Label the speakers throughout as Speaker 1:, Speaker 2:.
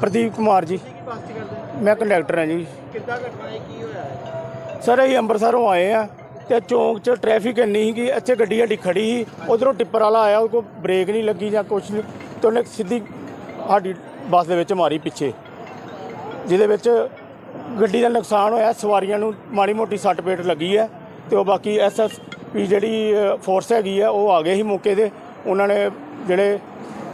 Speaker 1: ਪ੍ਰਦੀਪ ਕੁਮਾਰ ਜੀ।
Speaker 2: ਕੀ ਬੱਸ ਚ ਕਰਦੇ
Speaker 1: ਮੈਂ ਕੰਡਕਟਰ ਹਾਂ ਜੀ।
Speaker 2: ਕਿੱਦਾਂ ਘਟਨਾ ਹੈ ਕੀ ਹੋਇਆ ਹੈ?
Speaker 1: ਸਰ ਅਸੀਂ ਅੰਮ੍ਰਿਤਸਰੋਂ ਆਏ ਆ ਤੇ ਚੌਂਕ 'ਚ ਟ੍ਰੈਫਿਕ ਇੰਨੀ ਸੀਗੀ ਇੱਥੇ ਗੱਡੀ ਸਾਡੀ ਖੜੀ ਸੀ। ਉਧਰੋਂ ਟਿੱਪਰ ਵਾਲਾ ਆਇਆ ਉਹ ਕੋ ਬ੍ਰੇਕ ਨਹੀਂ ਲੱਗੀ ਜਾਂ ਕੁਛ ਨਹੀਂ। ਤੇ ਉਹਨੇ ਸਿੱਧੀ ਸਾਡੀ ਬੱਸ ਦੇ ਵਿੱਚ ਮਾਰੀ ਪਿੱਛੇ ਜਿਹਦੇ ਵਿੱਚ ਗੱਡੀ ਦਾ ਨੁਕਸਾਨ ਹੋਇਆ। ਸਵਾਰੀਆਂ ਨੂੰ ਮਾੜੀ ਮੋਟੀ ਸੱਟ ਪੇਟ ਲੱਗੀ ਹੈ ਤੇ ਉਹ ਬਾਕੀ ਐਸਐਸਪੀ ਜਿਹੜੀ ਫੋਰਸ ਹੈਗੀ ਆ ਉਹ ਆ ਗਏ ਸੀ ਮੌਕੇ ਤੇ। ਉਹਨਾਂ ਨੇ ਜਿਹੜੇ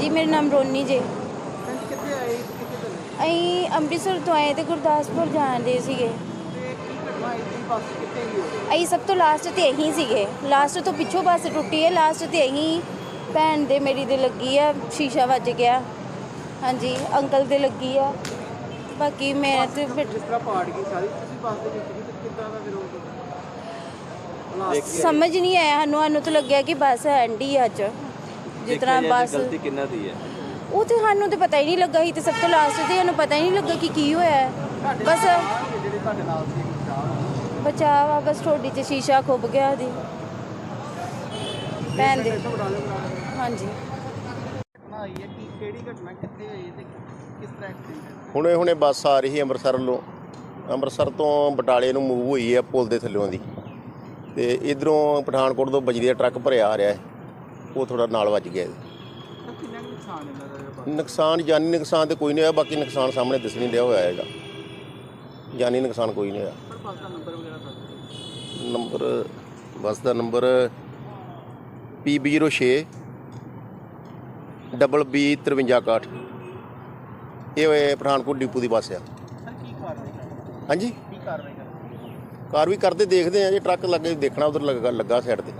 Speaker 3: ਹਾਂਜੀ ਮੇਰਾ ਨਾਮ ਰੋਨੀ ਜੇ।
Speaker 2: ਭੈਣ ਜੀ ਕਿੱਥੇ ਆਏ ਸੀ? ਤੇ ਕਿੱਥੇ ਚੱਲੇ?
Speaker 3: ਅਸੀਂ ਅੰਮ੍ਰਿਤਸਰ ਤੋਂ ਆਏ ਤੇ ਗੁਰਦਾਸਪੁਰ ਜਾਂਦੇ ਸੀਗੇ।
Speaker 2: ਤੇ ਕੀ ਘਟਨਾ ਹੋਈ ਸੀ ਬੱਸ ਕਿੱਥੇ ਗਈ ਹੋਈ
Speaker 3: ਅਸੀਂ ਸਭ ਤੋਂ ਲਾਸਟ ਤੇ ਇਹੀ ਸੀਗੇ। ਲਾਸਟ ਤੋਂ ਪਿੱਛੋਂ ਬੱਸ ਟੁੱਟੀ ਹੈ। ਲਾਸਟ ਤੇ ਇਹੀ ਭੈਣ ਦੇ ਮੇਰੀ ਦੇ ਲੱਗੀ ਆ ਸ਼ੀਸ਼ਾ ਵੱਜ ਗਿਆ। ਹਾਂਜੀ ਅੰਕਲ ਦੇ ਲੱਗੀ ਆ। ਬਾਕੀ ਮੈਂ ਤੇ ਬੇਟ-
Speaker 2: ਜਿਸ ਤਰ੍ਹਾਂ ਪਾੜ ਗਈ ਸਾਰੀ ਤੁਸੀਂ ਬੱਸ ਦੇ ਵਿੱਚ ਤੇ ਕਿੱਦਾਂ ਦਾ ਫਿਰ ਉਹ
Speaker 3: ਸਮਝ ਨਹੀਂ ਆਇਆ। ਸਾਨੂੰ ਸਾਨੂੰ ਤਾਂ ਲੱਗਿਆ ਕਿ ਬੱਸ ਐਂਡੀ ਅੱਜ। ਜਿਸ ਤਰ੍ਹਾਂ ਬੱਸ
Speaker 4: ਗਲਤੀ ਕਿੰਨਾ ਦੀ ਹੈ?
Speaker 3: ਉਹ ਤੇ ਸਾਨੂੰ ਤੇ ਪਤਾ ਹੀ ਨਹੀਂ ਲੱਗਾ ਸੀ ਤੇ ਸਭ ਤੋਂ ਲਾਸਟ ਤੇ ਸਾਨੂੰ ਪਤਾ ਹੀ ਨਹੀਂ ਲੱਗਾ ਕਿ ਕੀ ਹੋਇਆ ਹੈ। ਬਸ
Speaker 2: ਜਿਹੜੇ ਤੁਹਾਡੇ ਨਾਲ ਸੀ
Speaker 3: ਬਚਾਅ ਬਸ ਤੁਹਾਡੀ ਚ ਸ਼ੀਸ਼ਾ ਖੁੱਭ ਗਿਆ ਉਹਦੀ ਭੈਣ ਦੇ। ਹਾਂਜੀ।
Speaker 2: ਘਟਨਾ ਹੋਈ ਹੈ ਕੀ ਕਿਹੜੀ ਘਟਨਾ ਕਿੱਥੇ ਹੋਈ ਤੇ ਕਿਸ ਤਰ੍ਹਾਂ ਐਕਸੀਡੈਂਟ ਹੈ?
Speaker 5: ਹੁਣੇ ਹੁਣੇ ਬੱਸ ਆ ਰਹੀ ਹੈ ਅੰਮ੍ਰਿਤਸਰ ਵੱਲੋਂ। ਅੰਮ੍ਰਿਤਸਰ ਤੋਂ ਬਟਾਲੇ ਨੂੰ ਮੂਵ ਹੋਈ ਹੈ ਪੁਲ ਦੇ ਥੱਲਿਓਂ ਦੀ। ਤੇ ਇਧਰੋਂ ਪਠਾਨਕੋਟ ਤੋਂ ਬਜਰੀ ਦਾ ਟਰੱਕ ਭਰਿਆ ਆ ਰਿਹਾ ਹੈ। ਉਹ ਥੋੜਾ ਨਾਲ ਵੱਜ ਗਿਆ। ਇਹਦੇ।
Speaker 2: ਤਾਂ ਕਿੰਨਾ ਕੁ ਨੁਕਸਾਨ ਇਹਨਾਂ ਦਾ ਜਿਹੜਾ ਬੱਸ
Speaker 5: ਨੁਕਸਾਨ ਜਾਨੀ ਨੁਕਸਾਨ ਤੇ ਕੋਈ ਨਹੀਂ ਹੋਇਆ ਬਾਕੀ ਨੁਕਸਾਨ ਸਾਹਮਣੇ ਦਿਸ ਨਹੀਂ ਰਿਹਾ ਹੋਇਆ ਹੈਗਾ। ਜਾਨੀ ਨੁਕਸਾਨ ਕੋਈ ਨਹੀਂ ਹੋਇਆ।
Speaker 2: ਪਰ ਬੱਸ ਦਾ ਨੰਬਰ ਵਗੈਰਾ ਦੱਸ ਦਿਓ।
Speaker 5: ਨੰਬਰ ਬੱਸ ਦਾ ਨੰਬਰ PB06 ਡਬਲ B 5361 ਇਹ ਹੋਏ ਪਠਾਨਕੋਟ ਡਿਪੂ ਦੀ ਬੱਸ ਆ।
Speaker 2: ਸਰ ਕੀ ਕਾਰਵਾਈ ਕਰ
Speaker 5: ਹਾਂਜੀ।
Speaker 2: ਕੀ ਕਾਰਵਾਈ
Speaker 5: ਕਰ ਵੀ ਕਰਦੇ ਦੇਖਦੇ ਆ ਜੇ ਟਰੱਕ ਲੱਗੇ ਦੇਖਣਾ ਉਧਰ ਲੱਗਾ ਲੱਗਾ ਸਾਈਡ ਤੇ।